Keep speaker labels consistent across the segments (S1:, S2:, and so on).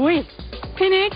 S1: อุ้ยพี่นิก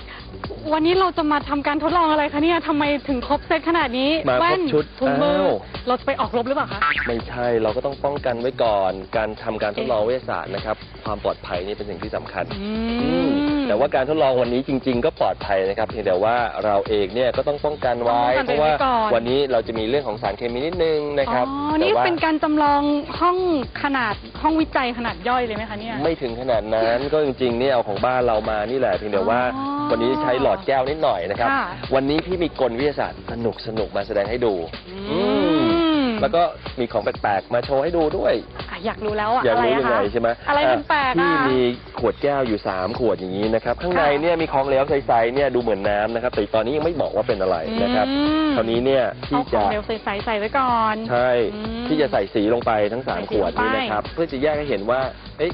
S1: วันนี้เราจะมาทำการทดลองอะไรคะเนี่ยทำไมถึงครบเซตขนาดนี้
S2: มาครบ
S1: แว่น
S2: ชุด
S1: ถุงมือ
S2: อ้าว
S1: เราจะไปออกรบหรือเปล่าคะ
S2: ไม่ใช่เราก็ต้องป้องกันไว้ก่อน การทำการทดลองวิทยาศาสตร์นะครับ ความปลอดภัยนี่เป็นสิ่งที่สำคัญ
S1: อื
S2: อืม
S1: ม
S2: แต่ว่าการทดลองวันนี้จริง ๆ ก็ปลอดภัยนะครับเพียงแต่ว่าเราเองเนี่ยก็ต้องป้องกันไว้
S1: ต้องป้องกัน
S2: เพราะว่า
S1: ไว้ก่อน
S2: วันนี้เราจะมีเรื่องของสารเคมีนิดนึงนะครับ
S1: อ๋อ
S2: แต่
S1: นี่
S2: ว่า
S1: เป็นการจำลองห้องขนาดห้องวิจัยขนาดย่อยเลยไหมคะเนี่ย
S2: ไม่ถึงขนาดนั้นก็จริงๆเนี่ยเอาของบ้านเรามานี่แหละเพียงแต่ว่า
S1: อ๋อ
S2: วันนี้ใช้หลอดแก้วนิดหน่อยนะครับ
S1: ค่ะ
S2: วันนี้พี่มีกลวิทยาศาสตร์สนุกสนุกๆมาแสดงให้ดู
S1: อื
S2: อืมแล้วก็มีของแปลกๆมาโชว์ให้ดูด้วย
S1: อะอยากรู้แล้วอะ
S2: อยาก
S1: อะไร
S2: รู้
S1: อะ
S2: ยังไง
S1: คะ
S2: ใช่ไหม
S1: อะไร
S2: อะ
S1: แปลกๆ
S2: พี่
S1: อะ
S2: มีขวดแก้วอยู่ 3 ขวดอย่างนี้นะครับ ข้างใน
S1: ค่ะ
S2: เนี่ยมีของเหลวใสๆเนี่ยดูเหมือนน้ำนะครับ แต่ตอนนี้ยังไม่บอกว่าเป็นอะไรนะครับ
S1: อืม
S2: คราวนี้เนี่ย
S1: เอา
S2: ที่
S1: ขอ
S2: จะ
S1: งเร็วใส่ๆใส่ไว้ก่อน
S2: ใช่
S1: อืม
S2: ที่จะใส่สีลงไปทั้ง
S1: ใส่
S2: 3
S1: สี
S2: ขวดนี้
S1: ลงไป
S2: นะครับ เพื่อจะแยกให้เห็นว่า เอ๊ะ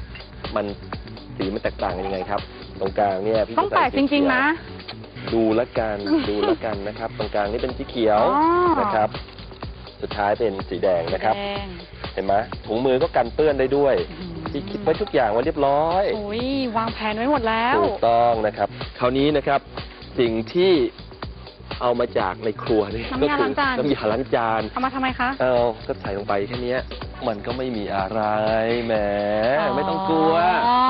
S2: มันสีมันแตกต่างกันยังไงครับ ตรงกลางเนี่ยพี่
S1: ต้อง
S2: จะ
S1: แปล
S2: ใส่
S1: ก
S2: สี
S1: จริงๆนะ
S2: เขียวดูละกันดูละกันนะครับ ตรงกลางนี่เป็นสีเขียว
S1: อ๋อ
S2: นะครับ สุดท้ายเป็นสีแดงนะครับ
S1: แดง
S2: เห็นไหมถุงมือก็กันเปื้อนได้ด้วย
S1: อืม
S2: ที่คิดไว้ทุกอย่างไว้เรียบร้อย
S1: โอ้ยวางแผนไว้หมดแล้ว
S2: ถูกต้องนะครับ คราวนี้นะครับสิ่งที่เอามาจากในครัวนี่
S1: น้ำ
S2: ก็
S1: ยา
S2: คื
S1: ล้างจาน
S2: น้ำยาล้างจาน
S1: เอามาทำไมคะ
S2: เอาก็ใส่ลงไปแค่เนี้ย มันก็ไม่มีอะไรแหมไม่ต้องกลัว
S1: อ๋อ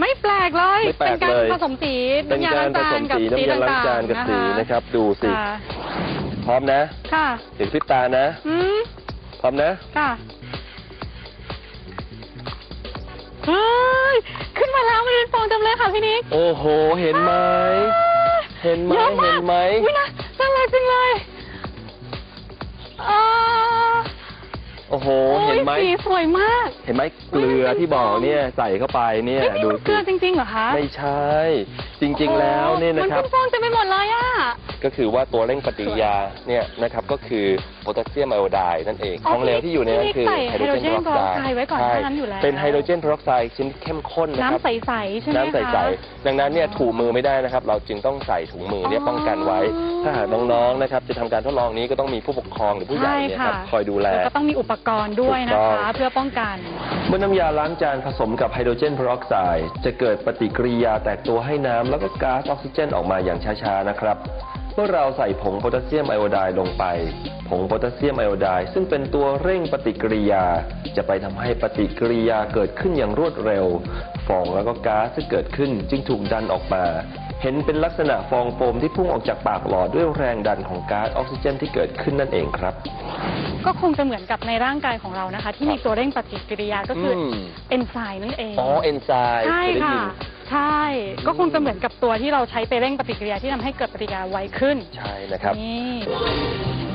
S1: ไม่แปลกเลย
S2: ไม่แปลก
S1: นการ
S2: เลย
S1: ผสมสี
S2: เป็น
S1: น้ำยา
S2: การ
S1: ล้าง
S2: ผ
S1: จา
S2: ส
S1: น
S2: ม
S1: กับ
S2: สี
S1: สี
S2: น้ำยาล้าง
S1: ต่าง
S2: จาน
S1: ๆ
S2: กับ
S1: นะ
S2: สี
S1: คะ
S2: นะครับ ดูสิ
S1: ค่ะ
S2: พร้อมนะ
S1: ค่ะ
S2: ถึงพริบตานะ
S1: อืม
S2: พร้อมนะ
S1: ค่ะเฮ้ยขึ้นมาแล้วมันเป็นฟองเต็มเลยค่ะพี่นิก
S2: โอ้โห เห็นไหม เห็นไหม
S1: เยอะาก
S2: เห็นไหม
S1: อุ๊ยนะน่ารักจริงเลยอ่า
S2: โอ้โห
S1: โอ้ย
S2: เห็นไหม
S1: สีสวยมาก
S2: เห็นไหมเกลือที่บอกเนี่ยใส่เข้าไปเนี่ย
S1: เฮ้ยนี่
S2: ดู
S1: มันเก
S2: สิ
S1: ลือจริงๆเหรอคะ
S2: ไม่ใช่ จริง ๆ แล้วเนี่ยนะครับ
S1: มันเป็นฟองเต็มไปหมดเลยอะ
S2: ก็คือว่าตัวเร่งปฏิกิริยาเนี่ยนะครับก็คือ โพแทสเซียมไอโอไดด์นั่นเอง
S1: อ๋อ
S2: ของเหลวที่อยู่ในนั้นคือ
S1: ใส่
S2: ไฮโดรเจน
S1: ไฮโดรเจน
S2: เพอร์ออกไซ
S1: ไว้ก่อน
S2: ใช่
S1: หน้านั้นอยู่แล้ว
S2: เป็นไฮโดรเจนเพอร์ออกไซด์ชนิดเข้มข้นนะครับ
S1: น้ำใสๆใช่ไหมคะ
S2: น้ำใสๆ ดังนั้นเนี่ยถูมือไม่ได้นะครับ เราจึงต้องใส่ถุงมือเนี่ย
S1: อ๋อ
S2: ป้องกันไว้ ถ้าหากน้องๆนะครับจะทำการทดลองนี้ก็ต้องมีผู้ปกครองหรือผู้ใหญ่เนี่ยครับ
S1: ใช่ค่ะ
S2: คอยดูแล
S1: แล้วก็ต้องมีอุปกรณ์ด้วยนะ
S2: ถูกต้
S1: คะ
S2: อง
S1: เพื่อป้องกัน
S2: เมื่อน้ำยาล้างจานผสมกับไฮโดรเจนเพอร์ออกไซด์จะเกิดปฏิกิริยาแตกตัวให้น้ำแล้วก็ก๊าซออกซิเจนออกมาอย่างช้า ๆ นะครับ เมื่อเราใส่ผงโพแทสเซียมไอโอไดด์ลงไป ผงโพแทสเซียมไอโอไดด์ซึ่งเป็นตัวเร่งปฏิกิริยา จะไปทำให้ปฏิกิริยาเกิดขึ้นอย่างรวดเร็ว ฟองแล้วก็ก๊าซที่เกิดขึ้นจึงถูกดันออกมา เห็นเป็นลักษณะฟองโฟมที่พุ่งออกจากปากหลอดด้วยแรงดันของก๊าซออกซิเจนที่เกิดขึ้นนั่นเองครับ
S1: ก็คงจะเหมือนกับในร่างกายของเรานะคะ ที่มีตัวเร่งปฏิกิริยาก็คืออ
S2: ม
S1: เอนไซม์นั่นเอง
S2: อ๋อเอนไซม์
S1: ใช่
S2: เคยได้
S1: ค่ะ
S2: ยิน
S1: ใช่ ก็คงจะเหมือนกับตัวที่เราใช้ไปเร่งปฏิกิริยาที่ทำให้เกิดปฏิกิริยาไวขึ้น
S2: ใช่นะครับ
S1: นี่